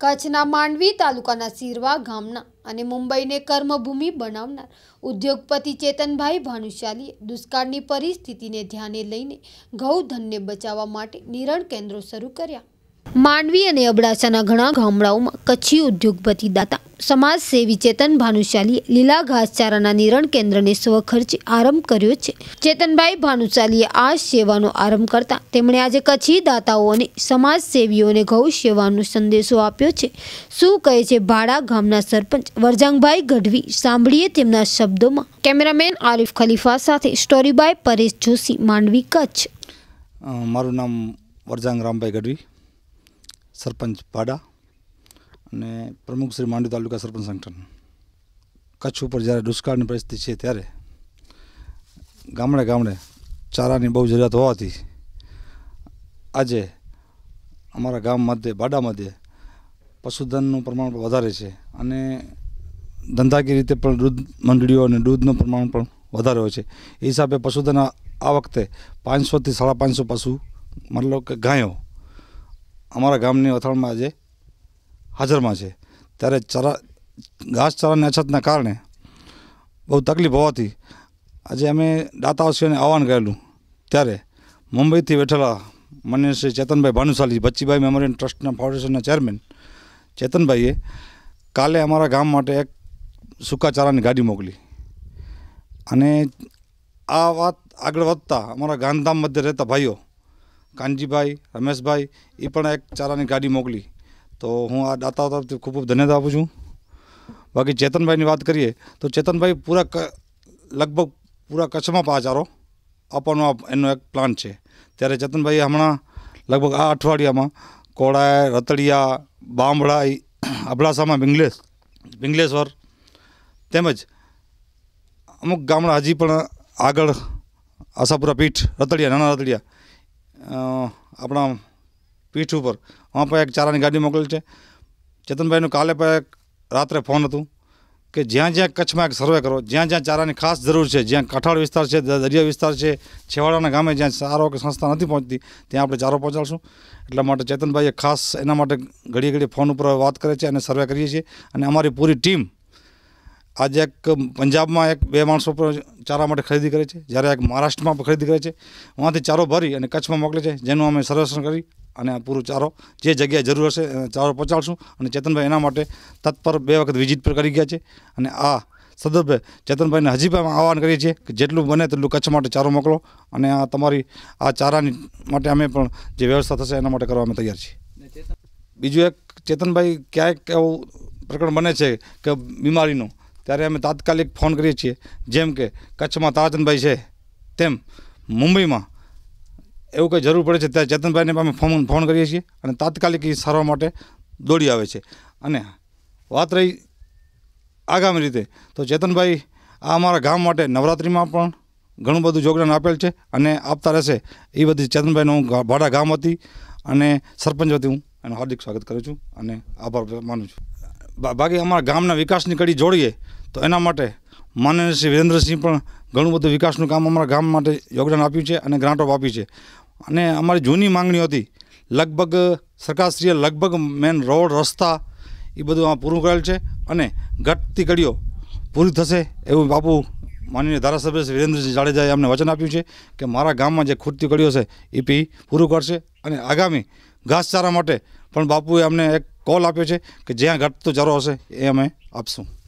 કચ્છના માંડવી તાલુકાના સિરવા ગામના અને મુંબઈને કર્મભૂમિ બનાવનાર ઉદ્યોગપતિ ચેતનભાઈ ભાનુશાલીએ દુષ્કાળની પરિસ્થિતિને ધ્યાને લઈને ગૌધનને બચાવવા માટે નિરણ કેન્દ્રો શરૂ કર્યા. માંડવી અને અબડાસાના ઘણા ગામડાઓમાં કચ્છી ઉદ્યોગપતિ દાતા સમાજ સેવી ચેતન ભાનુશાલીએ લીલા ઘાસચારાના નિરણ કેન્દ્રને સ્વખર્ચે આરંભ કર્યો છે. ચેતનભાઈ ભાનુશાલીએ આ સેવાનો આરંભ કરતા તેમણે આજે કચ્છી દાતાઓ અને સમાજ સેવીઓને ગૌ સેવાનો સંદેશો આપ્યો છે. શું કહે છે ભાડા ગામના સરપંચ વરજાંગભાઈ ગઢવી? સાંભળીએ તેમના શબ્દોમાં. કેમેરામેન આરિફ ખલીફા સાથે સ્ટોરી બાય પરેશ જોશી, માંડવી, કચ્છ. મારું નામ વરજાંગ રામભાઈ ગઢવી, સરપંચ પાડા અને પ્રમુખ શ્રી માંડવી તાલુકા સરપંચ સંગઠન. કચ્છ ઉપર જ્યારે દુષ્કાળની પરિસ્થિતિ છે ત્યારે ગામડે ગામડે ચારાની બહુ જરૂરિયાત હોવાથી આજે અમારા ગામ મધ્યે, બાડા મધ્યે પશુધનનું પ્રમાણ પણ વધારે છે અને ધંધાકીય રીતે પણ દૂધ મંડળીઓ અને દૂધનું પ્રમાણ પણ વધારે હોય છે. એ હિસાબે પશુધન આ વખતે પાંચસોથી સાડા પાંચસો પશુ, મતલબ કે ગાયો, અમારા ગામની અથાણમાં આજે હાજરમાં છે. ત્યારે ચરા ઘાસચારાની અછતના કારણે બહુ તકલીફ હોવાથી આજે અમે દાતાઓશ્રીઓને આહવાન કરેલું. ત્યારે મુંબઈથી બેઠેલા માન્ય શ્રી ચેતનભાઈ ભાનુશાલી બચ્ચીભાઈ મેમોરિયલ ટ્રસ્ટના ફાઉન્ડેશનના ચેરમેન ચેતનભાઈએ કાલે અમારા ગામ માટે એક સૂકા ચારાની ગાડી મોકલી. અને આ વાત આગળ વધતા અમારા ગાંધીધામ મધ્ય રહેતા ભાઈઓ કાનજીભાઈ, રમેશભાઈ એ પણ એક ચારાની ગાડી મોકલી. તો હું આ દાતાઓ તરફથી ખૂબ ખૂબ ધન્યવાદ આપું છું. બાકી ચેતનભાઈની વાત કરીએ તો ચેતનભાઈ પૂરા લગભગ પૂરા કચ્છમાં પાચારો આપવાનો એનો એક પ્લાન છે. ત્યારે ચેતનભાઈએ હમણાં લગભગ આ અઠવાડિયામાં કોળાય રતડિયા, બામડા અબડાસામાં બિંગલેશ બિંગલેશ્વર તેમજ અમુક ગામડા હજી પણ આગળ આશાપુરા પીઠ, રતડિયા, નાના રતડિયા આપણા પીઠ ઉપર. વहाँ પર એક ચારાની ગાડી મોકલી છે. ચેતનભાઈનું કાલે પણ એક રાત્રે ફોન હતું કે જ્યાં જ્યાં કચ્છમાં એક સર્વે કરો, જ્યાં જ્યાં ચારાની ખાસ જરૂર છે, જ્યાં કાંઠાળ વિસ્તાર છે દરિયા વિસ્તાર છે, છેવાડાના ગામે જ્યાં ચારો કે સંસ્થા નથી પહોંચતી, ત્યાં આપણે ચારો પહોંચાડશું. એટલા માટે ચેતનભાઈએ ખાસ એના માટે ઘડી ઘડી ફોન ઉપર વાત કરે છે અને સર્વે કરીએ છીએ. અને અમારી પૂરી ટીમ આજે એક પંજાબમાં એક બે માણસો પર ચારા માટે ખરીદી કરે છે. જ્યારે એક મહારાષ્ટ્રમાં પણ ખરીદી કરે છે. વહાંથી ચારો ભરી અને કચ્છમાં મોકલે છે. જેનું અમે સર્વેક્ષણ કરી અને પૂરું ચારો જે જગ્યાએ જરૂર હશે ચારો પહોંચાડશું. અને ચેતનભાઈ એના માટે તત્પર બે વખત વિઝિટ પર કરી ગયા છે. અને આ સદર્ભે ચેતનભાઈને હજી પણ આહવાન કરીએ છીએ કે જેટલું બને તેટલું કચ્છ માટે ચારો મોકલો. અને આ તમારી, આ ચારાની માટે અમે પણ જે વ્યવસ્થા થશે એના માટે કરવા અમે તૈયાર છીએ. બીજું એક, ચેતનભાઈ ક્યાંક એવું પ્રકરણ બને છે કે બીમારીનું, ત્યારે અમે તાત્કાલિક ફોન કરીએ છીએ. જેમ કે, કચ્છમાં તારાચંદભાઈ છે, તેમ મુંબઈમાં એવું કંઈ જરૂર પડે છે? ત્યારે ચેતનભાઈને અમે ફોન ફોન કરીએ છીએ અને તાત્કાલિક એ સારવાર માટે દોડી આવે છે. અને વાત રહી આગામી રીતે, તો ચેતનભાઈ આ અમારા ગામ માટે નવરાત્રિમાં પણ ઘણું બધું યોગદાન આપેલ છે અને આપતા રહેશે. એ બધી ચેતનભાઈનું હું ભાડા ગામ હતી અને સરપંચ હતી હું. એનું હાર્દિક સ્વાગત કરું છું અને આભાર માનું છું. બાકી અમારા ગામના વિકાસની કડી જોડીએ, તો એના માટે માનનીય શ્રી વિરેન્દ્રસિંહ પણ ઘણું બધું વિકાસનું કામ અમારા ગામ માટે યોગદાન આપ્યું છે અને ગ્રાન્ટો આપી છે. અને અમારી જૂની માંગણીઓ હતી, લગભગ સરકારશ્રીએ લગભગ મેન રોડ, રસ્તા એ બધું આ પૂરું કરેલ છે અને ઘટતી કડીઓ પૂરી થશે એવું બાપુ માનનીય ધારાસભ્ય શ્રી વિરેન્દ્રસિંહ જાડેજાએ અમને વચન આપ્યું છે કે મારા ગામમાં જે ખૂટતી કડીઓ છે એ પી પૂરું કરશે અને આગામી ઘાસચારા માટે પણ બાપુએ અમને એક કોલ આપ્યો છે કે જ્યાં ઘટતો ચારો હશે એ અમે આપશું.